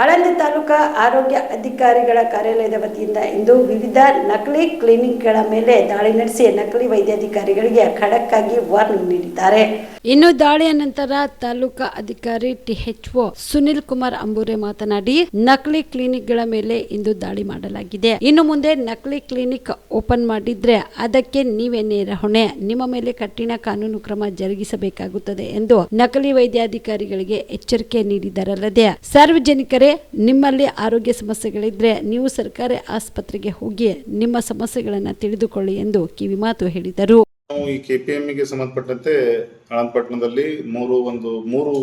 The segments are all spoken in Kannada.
ಆಳಂದ ತಾಲೂಕಾ ಆರೋಗ್ಯ ಅಧಿಕಾರಿಗಳ ಕಾರ್ಯಾಲಯದ ವತಿಯಿಂದ ಇಂದು ವಿವಿಧ ನಕಲಿ ಕ್ಲಿನಿಕ್ಗಳ ಮೇಲೆ ದಾಳಿ ನಡೆಸಿ ನಕಲಿ ವೈದ್ಯಾಧಿಕಾರಿಗಳಿಗೆ ಖಡಕ್ಕಾಗಿ ವಾರ್ನಿಂಗ್ ನೀಡಿದ್ದಾರೆ. ಇನ್ನು ದಾಳಿಯ ನಂತರ ತಾಲೂಕಾ ಅಧಿಕಾರಿ ಟಿಎಚ್ಒ ಸುನಿಲ್ ಕುಮಾರ್ ಅಂಬೂರೆ ಮಾತನಾಡಿ, ನಕಲಿ ಕ್ಲಿನಿಕ್ಗಳ ಮೇಲೆ ಇಂದು ದಾಳಿ ಮಾಡಲಾಗಿದೆ. ಇನ್ನು ಮುಂದೆ ನಕಲಿ ಕ್ಲಿನಿಕ್ ಓಪನ್ ಮಾಡಿದ್ರೆ ಅದಕ್ಕೆ ನೀವೇ ನೇರ ಹೊಣೆ. ನಿಮ್ಮ ಮೇಲೆ ಕಠಿಣ ಕಾನೂನು ಕ್ರಮ ಜರುಗಿಸಬೇಕಾಗುತ್ತದೆ ಎಂದು ನಕಲಿ ವೈದ್ಯಾಧಿಕಾರಿಗಳಿಗೆ ಎಚ್ಚರಿಕೆ ನೀಡಿದರಲ್ಲದೆ, ಸಾರ್ವಜನಿಕರೇ ನಿಮ್ಮಲ್ಲಿ ಆರೋಗ್ಯ ಸಮಸ್ಯೆಗಳಿದ್ದರೆ ನೀವು ಸರ್ಕಾರಿ ಆಸ್ಪತ್ರೆಗೆ ಹೋಗಿ ನಿಮ್ಮ ಸಮಸ್ಯೆಗಳನ್ನು ತಿಳಿದುಕೊಳ್ಳಿ ಎಂದು ಕಿವಿಮಾತು ಹೇಳಿದರು. ನಾವು ಈ ಕೆ ಪಿ ಗೆ ಸಂಬಂಧಪಟ್ಟಂತೆ ಆನಂದಪಟ್ಟಣದಲ್ಲಿ ಮೂರು ಒಂದು ಮೂರು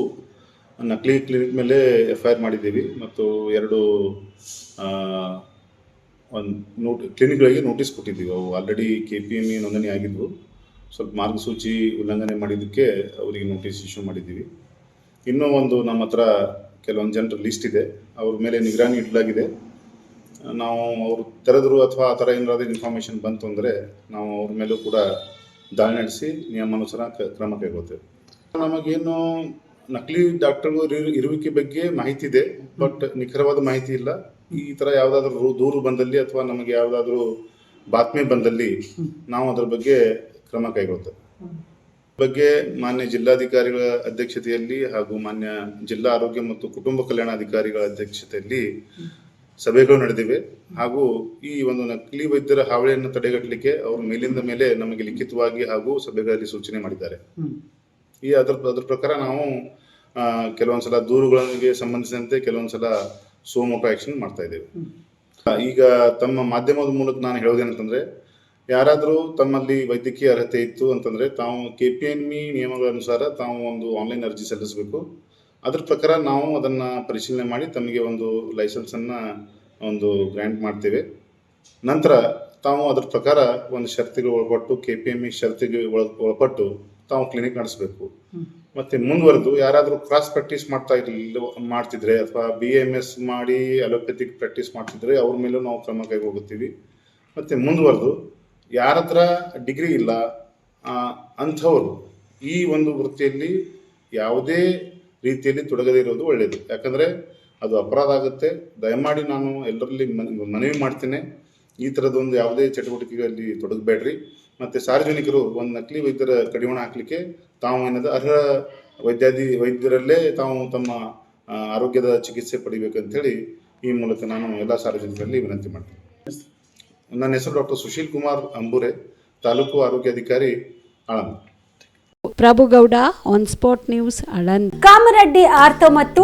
ನಕಲಿ ಕ್ಲಿನಿಕ್ ಮೇಲೆ ಎಫ್ ಐ ಆರ್ ಮಾಡಿದ್ದೀವಿ. ಮತ್ತು ಎರಡು ಒಂದು ನೋಟ್ ಕ್ಲಿನಿಕ್ಗಳಿಗೆ ನೋಟಿಸ್ ಕೊಟ್ಟಿದ್ದೀವಿ. ಅವು ಆಲ್ರೆಡಿ ಕೆ ಪಿ ಎಂ ನೋಂದಣಿ ಆಗಿದ್ವು. ಸ್ವಲ್ಪ ಮಾರ್ಗಸೂಚಿ ಉಲ್ಲಂಘನೆ ಮಾಡಿದ್ದಕ್ಕೆ ಅವರಿಗೆ ನೋಟಿಸ್ ಇಶ್ಯೂ ಮಾಡಿದ್ದೀವಿ. ಇನ್ನೂ ಒಂದು ನಮ್ಮ ಹತ್ರ ಕೆಲವೊಂದು ಜನರ ಲಿಸ್ಟ್ ಇದೆ. ಅವ್ರ ಮೇಲೆ ನಿಗರಾನಿ ಇಡಲಾಗಿದೆ. ನಾವು ಅವರು ತೆರೆದ್ರು ಅಥವಾ ಆ ಥರ ಏನಾದರೂ ಇನ್ಫಾರ್ಮೇಷನ್ ಬಂತು ಅಂದರೆ ನಾವು ಅವ್ರ ಮೇಲೂ ಕೂಡ ದಾಳಿ ನಡೆಸಿ ನಿಯಮಾನುಸಾರ ಕ್ರಮ ಕೈಗೊಳ್ತೇವೆ. ನಮಗೇನು ನಕಲಿ ಡಾಕ್ಟರ್ಗಳು ಇರುವಿಕೆ ಬಗ್ಗೆ ಮಾಹಿತಿ ಇದೆ, ಬಟ್ ನಿಖರವಾದ ಮಾಹಿತಿ ಇಲ್ಲ. ಈ ಥರ ಯಾವುದಾದ್ರೂ ದೂರು ಬಂದಲ್ಲಿ ಅಥವಾ ನಮಗೆ ಯಾವುದಾದ್ರೂ ಬಾತ್ಮೆ ಬಂದಲ್ಲಿ ನಾವು ಅದರ ಬಗ್ಗೆ ಕ್ರಮ ಕೈಗೊಳ್ತೇವೆ. ಬಗ್ಗೆ ಮಾನ್ಯ ಜಿಲ್ಲಾಧಿಕಾರಿಗಳ ಅಧ್ಯಕ್ಷತೆಯಲ್ಲಿ ಹಾಗೂ ಮಾನ್ಯ ಜಿಲ್ಲಾ ಆರೋಗ್ಯ ಮತ್ತು ಕುಟುಂಬ ಕಲ್ಯಾಣಾಧಿಕಾರಿಗಳ ಅಧ್ಯಕ್ಷತೆಯಲ್ಲಿ ಸಭೆಗಳು ನಡೆದಿವೆ. ಹಾಗೂ ಈ ಒಂದು ನಕಲಿ ವೈದ್ಯರ ಹಾವಳಿಯನ್ನು ತಡೆಗಟ್ಟಲಿಕ್ಕೆ ಅವರು ಮೇಲಿಂದ ಮೇಲೆ ನಮಗೆ ಲಿಖಿತವಾಗಿ ಹಾಗೂ ಸಭೆಗಳಲ್ಲಿ ಸೂಚನೆ ಮಾಡಿದ್ದಾರೆ. ಈ ಅದರ ಅದ್ರ ಪ್ರಕಾರ ನಾವು ಕೆಲವೊಂದ್ಸಲ ದೂರುಗಳಿಗೆ ಸಂಬಂಧಿಸಿದಂತೆ ಕೆಲವೊಂದ್ಸಲ ಸೋಮೋಟೋ ಆಕ್ಷನ್ ಮಾಡ್ತಾ ಇದ್ದೇವೆ. ಈಗ ತಮ್ಮ ಮಾಧ್ಯಮದ ಮೂಲಕ ನಾನು ಹೇಳೋದೇನಂತಂದ್ರೆ ಯಾರಾದರೂ ತಮ್ಮಲ್ಲಿ ವೈದ್ಯಕೀಯ ಅರ್ಹತೆ ಇತ್ತು ಅಂತಂದರೆ ತಾವು ಕೆ ಪಿ ಎನ್ ಇ ನಿಯಮಗಳ ಅನುಸಾರ ತಾವು ಒಂದು ಆನ್ಲೈನ್ ಅರ್ಜಿ ಸಲ್ಲಿಸಬೇಕು. ಅದ್ರ ಪ್ರಕಾರ ನಾವು ಅದನ್ನು ಪರಿಶೀಲನೆ ಮಾಡಿ ತಮಗೆ ಒಂದು ಲೈಸೆನ್ಸನ್ನು ಒಂದು ಗ್ರ್ಯಾಂಟ್ ಮಾಡ್ತೇವೆ. ನಂತರ ತಾವು ಅದ್ರ ಪ್ರಕಾರ ಒಂದು ಷರ್ತಿಗೆ ಒಳಪಟ್ಟು ಕೆ ಪಿ ಎಂ ಇ ಷರ್ತಿಗೆ ಒಳ ಒಳಪಟ್ಟು ತಾವು ಕ್ಲಿನಿಕ್ ನಡೆಸಬೇಕು. ಮತ್ತೆ ಮುಂದುವರೆದು ಯಾರಾದರೂ ಕ್ರಾಸ್ ಪ್ರಾಕ್ಟೀಸ್ ಮಾಡ್ತಾ ಇರಲಿಲ್ಲ ಮಾಡ್ತಿದ್ರೆ ಅಥವಾ ಬಿ ಎಂ ಎಸ್ ಮಾಡಿ ಅಲೋಪ್ಯಾಥಿಕ್ ಪ್ರಾಕ್ಟೀಸ್ ಮಾಡ್ತಿದ್ರೆ ಅವ್ರ ಮೇಲೂ ನಾವು ಕ್ರಮ ಕೈಗೊಳ್ಳುತ್ತೀವಿ. ಮತ್ತೆ ಮುಂದುವರೆದು ಯಾರ ಹತ್ರ ಡಿಗ್ರಿ ಇಲ್ಲ ಅಂಥವರು ಈ ಒಂದು ವೃತ್ತಿಯಲ್ಲಿ ಯಾವುದೇ ರೀತಿಯಲ್ಲಿ ತೊಡಗದೇ ಇರೋದು ಒಳ್ಳೆಯದು ಯಾಕಂದರೆ ಅದು ಅಪರಾಧ ಆಗುತ್ತೆ. ದಯಮಾಡಿ ನಾನು ಎಲ್ಲರಲ್ಲಿ ಮನ್- ಮನವಿ ಮಾಡ್ತೇನೆ. ಈ ಥರದೊಂದು ಯಾವುದೇ ಚಟುವಟಿಕೆಗಳಲ್ಲಿ ತೊಡಗಬೇಡ್ರಿ. ಮತ್ತು ಸಾರ್ವಜನಿಕರು ಒಂದು ನಕಲಿ ವೈದ್ಯರ ಕಡಿವಾಣ ಹಾಕಲಿಕ್ಕೆ ತಾವು ಏನಾದರೂ ಅರ್ಹ ವೈದ್ಯಾಧಿ, ವೈದ್ಯರಲ್ಲೇ ತಾವು ತಮ್ಮ ಆರೋಗ್ಯದ ಚಿಕಿತ್ಸೆ ಪಡಿಬೇಕಂತೇಳಿ ಈ ಮೂಲಕ ನಾನು ಎಲ್ಲ ಸಾರ್ವಜನಿಕರಲ್ಲಿ ವಿನಂತಿ ಮಾಡ್ತೀನಿ. ನನ್ನ ಹೆಸರು ಡಾಕ್ಟರ್ ಸುಶೀಲ್ ಕುಮಾರ್ ಅಂಬುರೆ ತಾಲೂಕು ಆರೋಗ್ಯಾಧಿಕಾರಿ Aland Prabhugouda on spot news Aland Kamareddy ortho ಮತ್ತು